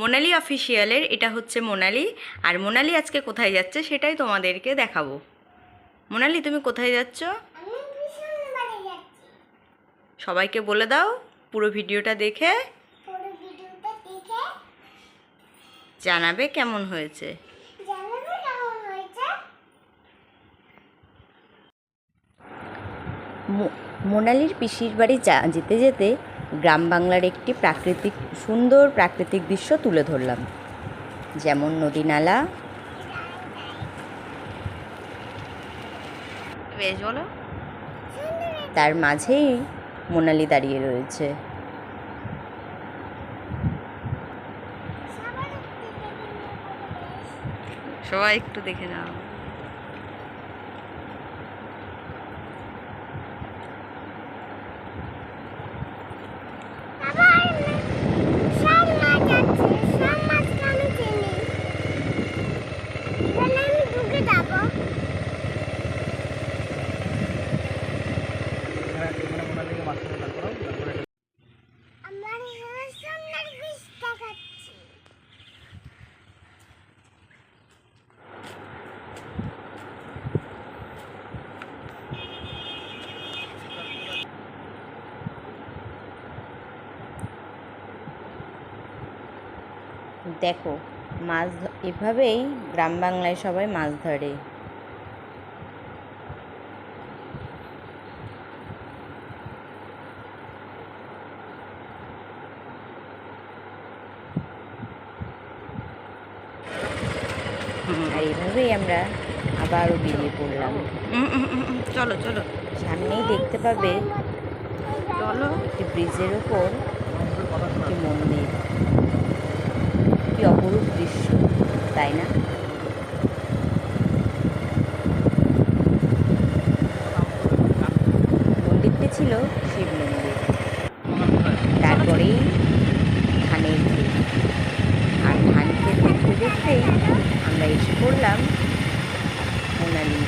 মোনালি অফিসিয়ালের, এটা হচ্ছে মোনালি। আর মোনালি আজকে কোথায় যাচ্ছে সেটাই তোমাদেরকে দেখাবো। মোনালি, তুমি কোথায় যাচ্ছ? সবাইকে বলে দাও, পুরো ভিডিওটা দেখে। জানাবে কেমন হয়েছে। মোনালির পিসির বাড়ি যেতে যেতে গ্রাম বাংলার একটি প্রাকৃতিক সুন্দর প্রাকৃতিক দৃশ্য তুলে ধরলাম। যেমন নদী নালা। বেশ বলো। তার মাঝেই মোনালি দাঁড়িয়ে রয়েছে। সবাই একটু দেখে নাও। দেখো মাছ এভাবেই গ্রাম বাংলায় সবাই মাছ ধরে। আর এইভাবেই আমরা আবারও বেরিয়ে পড়লাম। চলো চলো। সামনেই দেখতে পাবে চলো। একটি ব্রিজের ওপর একটি মন্দির। কি অপরূপ দৃশ্য। করলাম। মোনালি